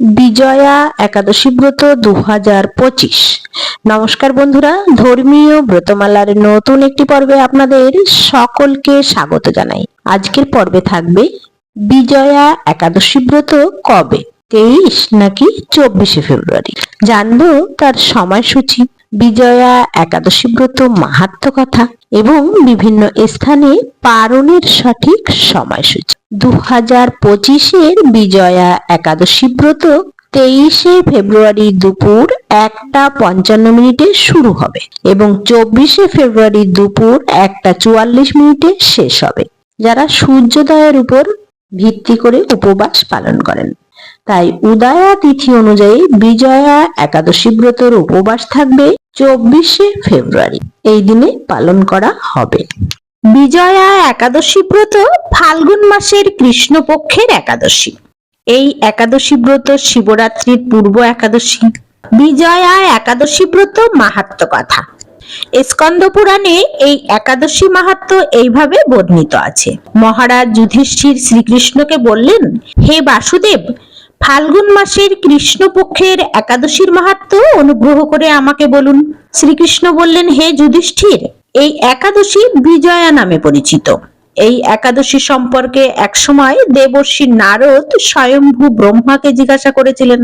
বিজয়া একাদশী ব্রত দু হাজার পঁচিশ। নমস্কার বন্ধুরা, ধর্মীয় ব্রতমালার নতুন একটি পর্বে আপনাদের সকলকে স্বাগত জানাই। আজকের পর্বে থাকবে বিজয়া একাদশী ব্রত কবে? তেইশ নাকি চব্বিশে ফেব্রুয়ারি? জানব তার সময়সূচি। বিজয়া, একাদশী ব্রত মাহাত্ম কথা এবং বিভিন্ন স্থানে পারণের সঠিক সময়সূচি। দু হাজার পঁচিশের বিজয়া একাদশী ব্রত তেইশে ফেব্রুয়ারি দুপুর একটা পঞ্চান্ন মিনিটে শুরু হবে এবং চব্বিশে ফেব্রুয়ারি দুপুর একটা চুয়াল্লিশ মিনিটে শেষ হবে। যারা সূর্যোদয়ের উপর ভিত্তি করে উপবাস পালন করেন। তাই উদয়া তিথি অনুযায়ী বিজয়া একাদশী ব্রতর উপবাস থাকবে চব্বিশে ফেব্রুয়ারি। এই দিনে পালন করা হবে। বিজয়া একাদশী ব্রত ফাল্গুন মাসের কৃষ্ণপক্ষের একাদশী। এই একাদশী ব্রত শিবরাত্রির পূর্ব একাদশী। বিজয়া একাদশী ব্রত মাহাত্ম কথা। স্কন্দ পুরাণে এই একাদশী মাহাত্ম এইভাবে বর্ণিত আছে। মহারাজ যুধিষ্ঠির শ্রীকৃষ্ণকে বললেন, হে বাসুদেব ফাল্গুন মাসের কৃষ্ণপক্ষের একাদশীর মাহাত্ম অনুগ্রহ করে আমাকে বলুন। শ্রীকৃষ্ণ বললেন, হে যুধিষ্ঠির, এই একাদশী বিজয়া নামে পরিচিত। এই একাদশী সম্পর্কে একসময় দেবর্ষি নারদ স্বয়ংভূ ব্রহ্মাকে জিজ্ঞাসা করেছিলেন।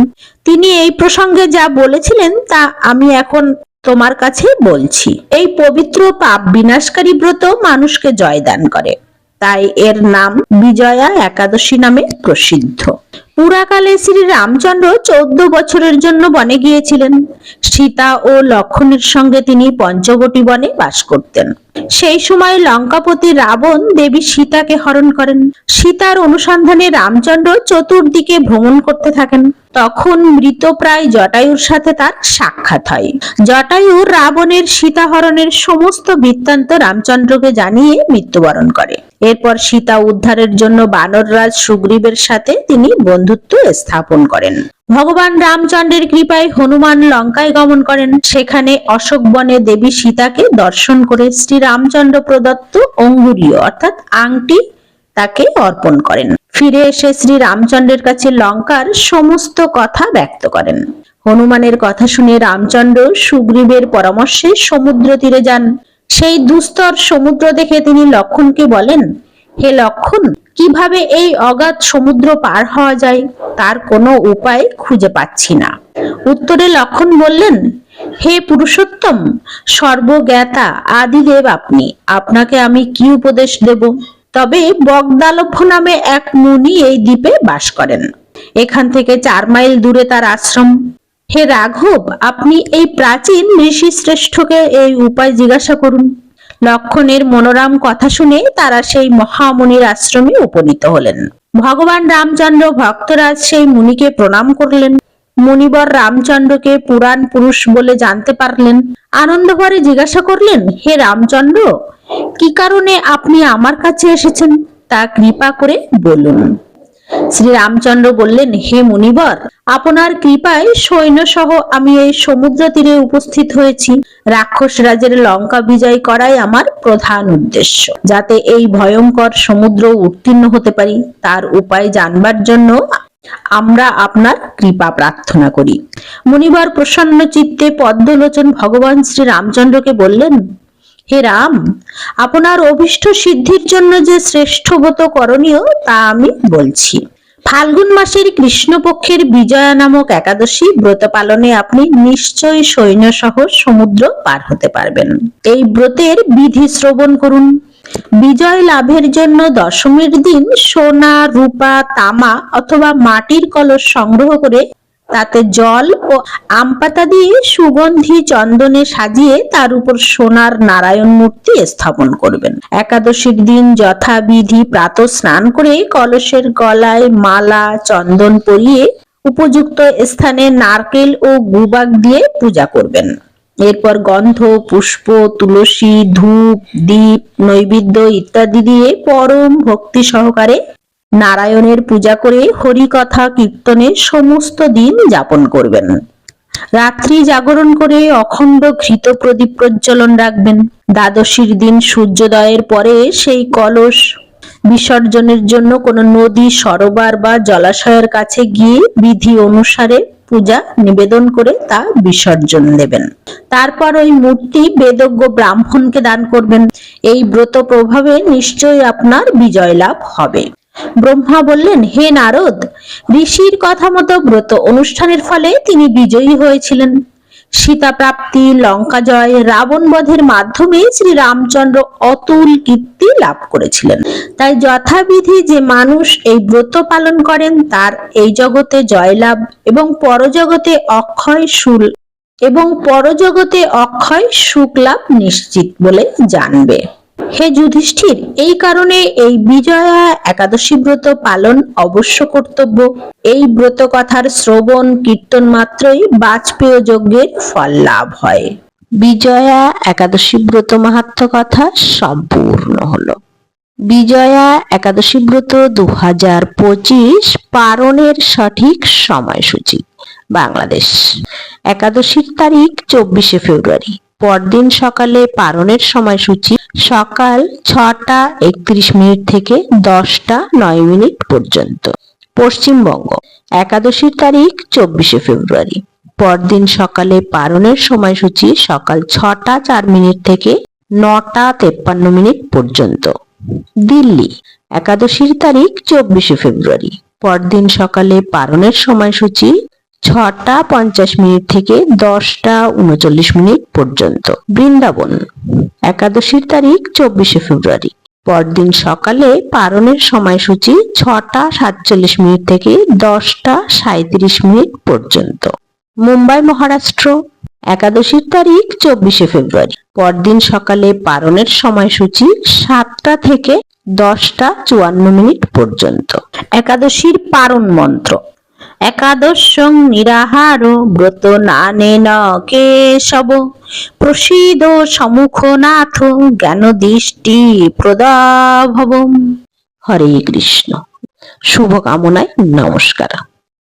তিনি এই প্রসঙ্গে যা বলেছিলেন, তা আমি এখন তোমার কাছে বলছি। এই পবিত্র পাপ বিনাশকারী ব্রত মানুষকে জয়দান করে। তাই এর নাম বিজয়া একাদশী নামে প্রসিদ্ধ। পুরাকালে শ্রী রামচন্দ্র চোদ্দ বছরের জন্য বনে গিয়েছিলেন। সীতা ও লক্ষণের সঙ্গে তিনি পঞ্চবটী বনে বাস করতেন। সেই সময় লঙ্কাপতি রাবণ দেবী সীতাকে হরণ করেন। সীতার অনুসন্ধানে রামচন্দ্র চতুর্দিকে ভ্রমণ করতে থাকেন। তখন মৃতপ্রায় জটায়ুর সাথে তার সাক্ষাৎ হয়। জটায়ু রাবণের সীতাহরণের সমস্ত বৃত্তান্ত রামচন্দ্রকে জানিয়ে মৃত্যুবরণ করে। এরপর সীতা উদ্ধারের জন্য বানররাজ সুগ্রীবের সাথে তিনি বন্ধুত্ব স্থাপন করেন। ভগবান রামচন্দ্রের কৃপায় হনুমান লঙ্কায় গমন করেন। সেখানে অশোক বনে দেবী সীতাকে দর্শন করে শ্রী রামচন্দ্র প্রদত্ত অঙ্গুরীয় অর্থাৎ আংটি তাকে অর্পণ করেন। ফিরে এসে শ্রী রামচন্দ্রের কাছে লঙ্কার সমস্ত কথা ব্যক্ত করেন। হনুমানের কথা শুনে রামচন্দ্র সুগ্রীবের পরামর্শে সমুদ্র তীরে যান। সেই দুস্তর সমুদ্র দেখে তিনি লক্ষণকে বলেন, হে লক্ষণ কীভাবে এই অগাধ সমুদ্র পার হওয়া যায় তার কোনো উপায় খুঁজে পাচ্ছি না। উত্তরে লক্ষণ বললেন, হে পুরুষোত্তম, সর্বজ্ঞাতা আদিদেব আপনি, আপনাকে আমি কি উপদেশ দেব? তবে বগদালভ্য নামে এক মুনি এই দ্বীপে বাস করেন। এখান থেকে চার মাইল দূরে তার আশ্রম। হে রাঘব, আপনি এই প্রাচীন ঋষি শ্রেষ্ঠকে এই উপায় জিজ্ঞাসা করুন। লক্ষণের মনোরাম কথা শুনে তারা সেই মহামুনির আশ্রমে উপনীত হলেন। ভগবান রামচন্দ্র ভক্তরাজ সেই মুনিকে প্রণাম করলেন। মুনিবর রামচন্দ্রকে পুরাণ পুরুষ বলে জানতে পারলেন। আনন্দ ভরে জিজ্ঞাসা করলেন, হে রামচন্দ্র, কি কারণে আপনি আমার কাছে এসেছেন? তা কৃপা করে বলুন। শ্রী রামচন্দ্র বললেন, হে মুনিবর, আপনার কৃপায় সৈন্য সহ আমি এই সমুদ্র তীরে উপস্থিত হয়েছি। রাক্ষস রাজের লঙ্কা বিজয় করাই আমার প্রধান উদ্দেশ্য। যাতে এই ভয়ঙ্কর সমুদ্র উত্তীর্ণ হতে পারি, তার উপায় জানবার জন্য আমরা আপনার কৃপা প্রার্থনা করি। মুনিবর প্রসন্ন চিত্তে পদ্মলোচন ভগবান শ্রী রামচন্দ্রকে বললেন হে রাম, আপনার অভিষ্ট সিদ্ধির জন্য যে শ্রেষ্ঠ ব্রত করণীয় তা আমি বলছি। ফাল্গুন মাসের কৃষ্ণপক্ষের বিজয়া নামক একাদশী ব্রত পালনে আপনি নিশ্চয়ই সৈন্য সহ সমুদ্র পার হতে পারবেন। এই ব্রতের বিধি শ্রবণ করুন। বিজয় লাভের জন্য দশমীর দিন সোনা, রূপা, তামা অথবা মাটির কলস সংগ্রহ করে তাতে জল ও আম পাতা দিয়ে সুগন্ধি চন্দনে সাজিয়ে তার উপর সোনার নারায়ণ মূর্তি স্থাপন করবেন। একাদশীর দিন যথাবিধি প্রাত স্নান করে কলসের গলায় মালা, চন্দন পরিয়ে উপযুক্ত স্থানে নারকেল ও গুবাক দিয়ে পূজা করবেন। এরপর গন্ধ, পুষ্প, তুলসী, ধূপ, দীপ, নৈবেদ্য ইত্যাদি দিয়ে পরম ভক্তি সহকারে নারায়ণের পূজা করে হরিকথা কীর্তনে সমস্ত দিন যাপন করবেন। রাত্রি জাগরণ করে অখণ্ড ঘৃত প্রদীপ প্রজ্বলন রাখবেন। দ্বাদশীর দিন সূর্যোদয়ের পরে সেই কলস বিসর্জনের জন্য কোনো নদী, সরোবর বা জলাশয়ের কাছে গিয়ে বিধি অনুসারে পূজা নিবেদন করে তা বিসর্জন দেবেন। তারপর ওই মূর্তি বেদজ্ঞ ব্রাহ্মণকে দান করবেন। এই ব্রত প্রভাবে নিশ্চয়ই আপনার বিজয় লাভ হবে। ব্রহ্মা বললেন, হে নারদ, ঋষির কথা মতো ব্রত অনুষ্ঠানের ফলে তিনি বিজয়ী হয়েছিলেন। সীতা প্রাপ্তি লঙ্কা জয় রাবণ বধের মাধ্যমে শ্রী রামচন্দ্র অতুল কীর্তি লাভ করেছিলেন। তাই যথাবিধি যে মানুষ এই ব্রত পালন করেন, তার এই জগতে জয়লাভ এবং পরজগতে অক্ষয় সুল এবং পরজগতে অক্ষয় সুখ লাভ নিশ্চিত বলে জানবে। হে যুধিষ্ঠির, এই কারণে এই বিজয়া একাদশী ব্রত পালন অবশ্য কর্তব্য। এই ব্রত কথার শ্রবণ, কীর্তন মাত্রই বাজপেয় যজ্ঞের ফল লাভ হয়। বিজয়া একাদশী ব্রত মাহাত্ম কথা সম্পূর্ণ হলো। বিজয়া একাদশী ব্রত দু হাজার পঁচিশ পারণের সঠিক সময়সূচি। বাংলাদেশ। একাদশীর তারিখ চব্বিশে ফেব্রুয়ারি। পরদিন সকালে পারণের সময়সূচি সকাল ছটা একত্রিশ মিনিট থেকে দশটা নয় মিনিট পর্যন্ত। পশ্চিমবঙ্গ, একাদশীর তারিখ চব্বিশে ফেব্রুয়ারি। পরদিন সকালে পারণের সময়সূচি সকাল ছটা চার মিনিট থেকে নটা তেপ্পান্ন মিনিট পর্যন্ত। দিল্লি, একাদশীর তারিখ চব্বিশে ফেব্রুয়ারি। পরদিন সকালে পারণের সময়সূচি ছটা পঞ্চাশ মিনিট থেকে দশটা উনচল্লিশ মিনিট পর্যন্ত। বৃন্দাবন, একাদশীর তারিখ চব্বিশে ফেব্রুয়ারি। পরদিন সকালে পারণের সময়সূচি ছটা সাতচল্লিশ মিনিট থেকে দশটা সাঁত্রিশ মিনিট পর্যন্ত। মুম্বাই মহারাষ্ট্র, একাদশীর তারিখ চব্বিশে ফেব্রুয়ারি। পরদিন সকালে পারণের সময়সূচি সাতটা থেকে দশটা চুয়ান্ন মিনিট পর্যন্ত। একাদশীর পারণ মন্ত্র। একাদশং নিরাহার, ব্রত নানেন কেশব প্রসিদ সমুখ নাথ জ্ঞান দৃষ্টি প্রদাভব হরে কৃষ্ণ, শুভকামনায় নমস্কার।